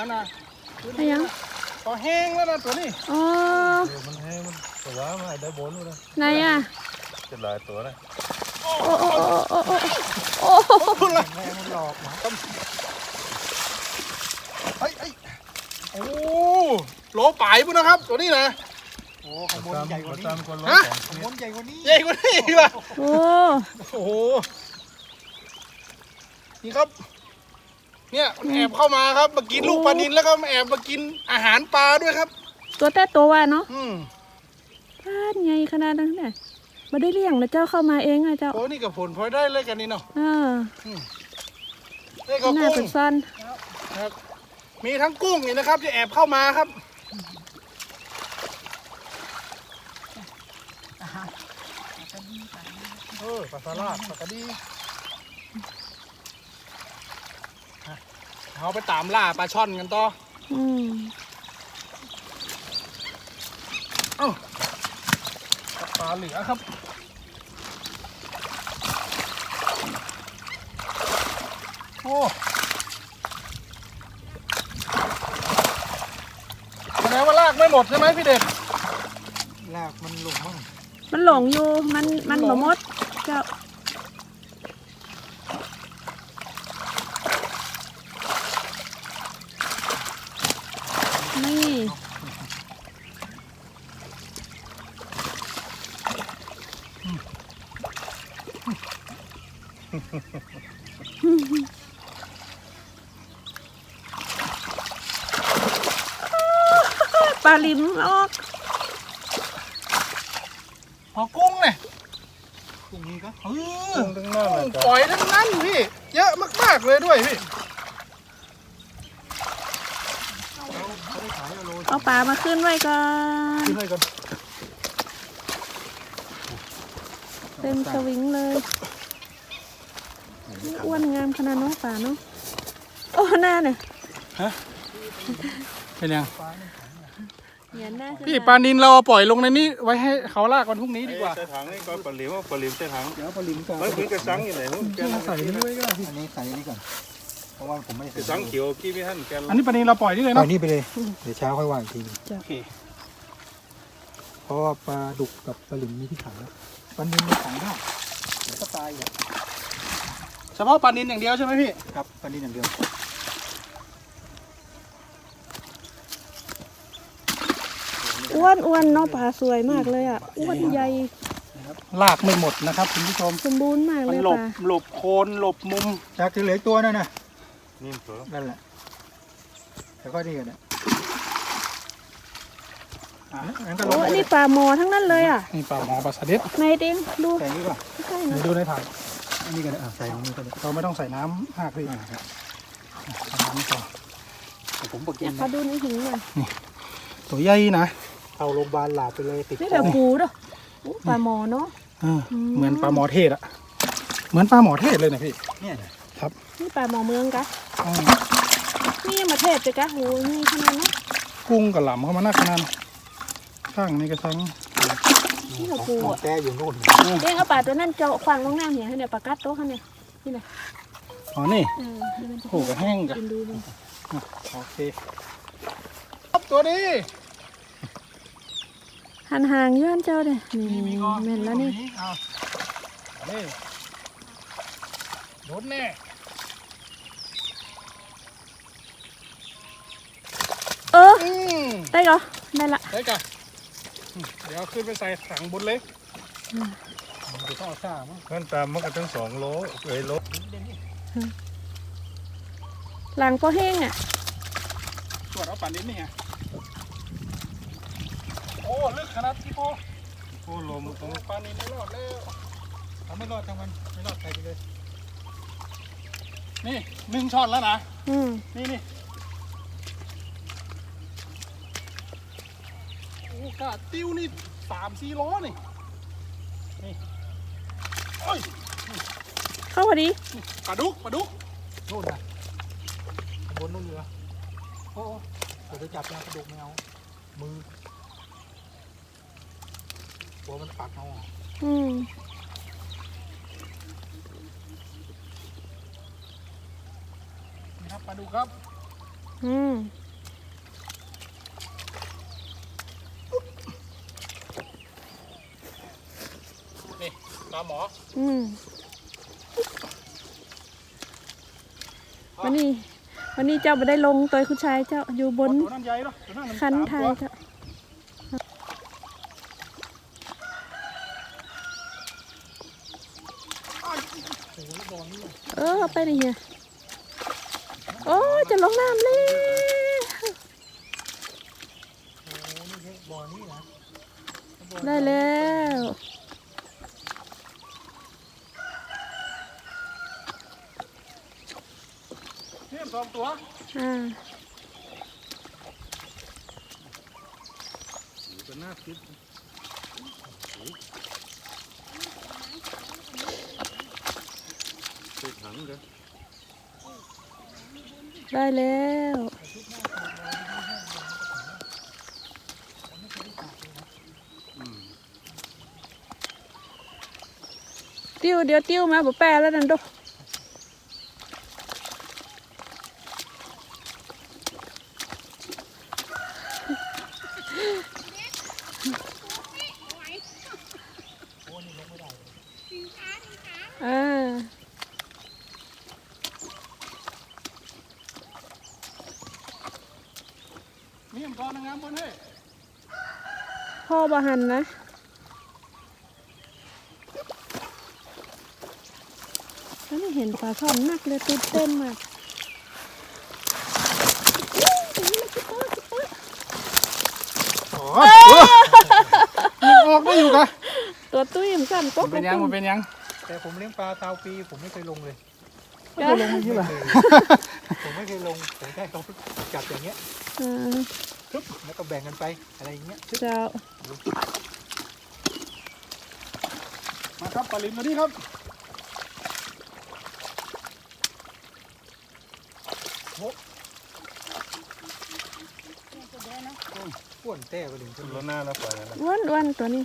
นั่นน่ะอะไรยังพอแห้งแล้วนะตัวนี้อ๋อเดี๋ยวมันให้มันตัวมันให้ได้บนเลยไหนอะจะหลายตัวเลยโอ้โอ้โอ้โอ้โอ้โอ้โอ้พุ่นละแม่มันหลอกมาเฮ้ยเฮ้ยโอ้โหลป่ายพุ่นนะครับ ตัวนี้นะโอ้ข้างบนใหญ่กว่านี้ตามคนละฮะสองข้างชบนิดนใหญ่กว่านี้ใหญ่กว่านี้อีกว่ะโอ้โอ้โหนี่ครับ เนี่ยมันแอบเข้ามาครับมากินลูกปลานินแล้วก็มาแอบมากินอาหารปลาด้วยครับ ตัวแต่ตัวว่าเนาะอืมพลาดไงขนาดนั้นเนี่ยมาได้เลี้ยงนะเจ้าเข้ามาเองอะเจ้าโอ้นี่กับผลพลอยได้เลยกันนี่เนาะอ่าได้กับหน้ากุ้เป็นงซันครับ มีทั้งกุ้งนี่นะครับที่แอบเข้ามาครับ เออปลาสลาดปลากระดีอะ เอาไปตามล่าปลาช่อนกันต่ออืมปลาเหลือครับ โอ้แสดงว่าลากไม่หมดใช่ไหมพี่เด็กลากมันหลงมั่งมันหลงอยู่ มันมันหลบ่งหมดเจ้านี่ ปลาลิมออกพอกุ้งเนี่ยตรงนี้ก็เออกุ้งทั้งนั้นเลยปล่อยทั้งนั้นพี่ เยอะมากๆเลยด้วยพี่เขาได้ขายอะโลเอาปลามาขึ้นไว้ก่อนขึ้นให้ก่อนเต็มสวิงเลยนี่ อ้วนงามขนาดน้องปลาเนาะโอ้หน้าเนี่ยเป็นยังเหยียนหน้าขึ้นพี่มาปลานินเราเอาปล่อยลงในนี้ไว้ให้เขาลากวันพรุ่งนี้ดีกว่าใส่ถังนี่ก็ปลาหลิวปลาหลิวใส่ถังเดี๋ยวปลาลิมก่อนมันคือกระสังอยู่ไหนหุ้นแกนใส่นี่ไว้ก็ได้พี่อันนี้ใส่อันนี้ก่อนเพราะว่าผมไม่ได้กระสังเขียวกี้ไม่ทันแกนอันนี้ปลานินเราปล่อยนี่เลยปล่อเนาะยนี่ไปเลยเดี๋ยวเช้าค่อยวางอีกทีหนึ่งโอเคเพราะว่าปลาดุกกับปลาลิมมีที่ขังแล้วปลานิลมีขังได้เดี๋ยวก็ตายอีกอะเฉพาะปลานินอย่างเดียวใช่ไหมพี่ครับปลานิลอย่างเดียวอ้วนอ้วนเนาะปลาสวยมากเลยอะอ้วนใหญ่ลากไม่หมดนะครับคุณผู้ชมสมบูรณ์มากมัเลนยหลปบลาหลบโคนหลบมุมจากที่เหลืออีกตัวนั่นน่ะนิ่มตัวนั่นแหละแล้วก็นี่กันเนี่ยอะงั้นก็ลโอ้งไปอันนี้ปลาหมอทั้งนั้นเลยอะนี่ปลาหมอปลาสลิดในเด้งดูใส่นี่ป่ะใกล้ๆไหนนะดูในถ่าย อันนี้กันอะใส่ตรงนี้ก็ได้เราไม่ต้องใส่น้ำมากพี่อ่าครับใส่น้ำก่อนเดี๋ยวผมบอกอกิยานกมาดูในหินหน่อยตัวใหญ่นะเข้าโรงพยาบาลหลาบไปเลยติดนี่คแบบอปูเด้อโอ้ปลาหมอเนาะ เอออืม เหมือนปลาหมอเทศอะเหมือนปลาหมอเทศเลยนะพี่เนี่ยนี่ปลาหมอเมืองกะอืมนี่ยังมาเทศไปกะโหนี่ขนาดเนาะกุ้งกับหล่ำเข้ามานักขนาดข้างนี้ก็ทั้ง นี่แบบปูหมออะแก้อยู่นู่นเด้งเอาปลาตัวนั้นเจาะขวางลงน้ำเหี่ยให้เนี่ยปลากัดโต๊ะเขาเนี่ยนี่นะอ๋อนี่เออนี่มันจะโอ้โหก็แห้งจ้ะกินดูดูโอเคครับตัวนี้หันห่างย้อนเจ้าเด้นี่มีมีก็แม่นแล้วนี่เอานี่โดนแน่เอออืมได้เหรอได้ละได้จ้ะอืม เดี๋ยวขึ้นไปใส่ถังบนเล็กเดี๋ยวต้องเอาซ่ามั้งมันตามมันก็ตั้งสองโลเอ้ยโลหลังพอแห้งอะตรวจเอาป่านนี้นี่ไงโอ้ลึกขนาดที่โพโอ้ลมตรงป่านนี้ไม่รอดแล้วถ้าไม่รอดทั้งวันไม่รอดใครไปเลย นี่หนึ่งช็อตแล้วนะอืมนี่นี่โอ้ กาติ้วนี่สามสี่ล้อนี่ นี่โอ้ยเข้าพอดีปลาดุกปลาดุกนู่นน่ะบนนู่นเหลือโอ้โอ้เดี๋ยวจะจับนะกระดูกไม่เอามือหัวมันปักเอาอะอืมนี่ครับปลาดุกครับ อืม นี่ปลาหมออืมวันนี้ วันนี้เจ้าไม่ได้ลงตัวคุณชายเจ้าอยู่บน ตัวนั้นใหญ่เนาะตัวนั้นมันคันสามไทยตัวเจ้าเออเอาไปเลยเฮียโอ้จะลงน้ำเลยบ่อนี้นะได้แล้ว เนี่ยส องตัวอ่าตัวหน้าคิดใส่ถังเด้อได้แล้วอืมติ้วเดี๋ยวติ้วมาบ่แปรแล้วนั่นดู นี่มันตัวนึงงามบนเฮ้ยพ่อบหันนะแล้วไม่เห็นปลาช่อนนักเลยตื่นเต้นมากอ๋อมันออกได้อยู่กะตัวตุ้ยมนสั่นก็มันเป็นยังมันเป็นยัง แต่ผมเลี้ยงปลาตาวปีผมไม่เคยลงเลยก็ลงไม่เคยผมไม่เคยลงผมแค่เขาจับอย่างเงี้ย อ่าปึ๊บแล้วก็แบ่งกันไปอะไรอย่างเงี้ยเจ้ามาครับปลาลิมมาดิครับป้วนแต้ไปถึงขึ้นรถหน้าแล้วไปแล้วนะ อ้วนอ้วนตัวนี้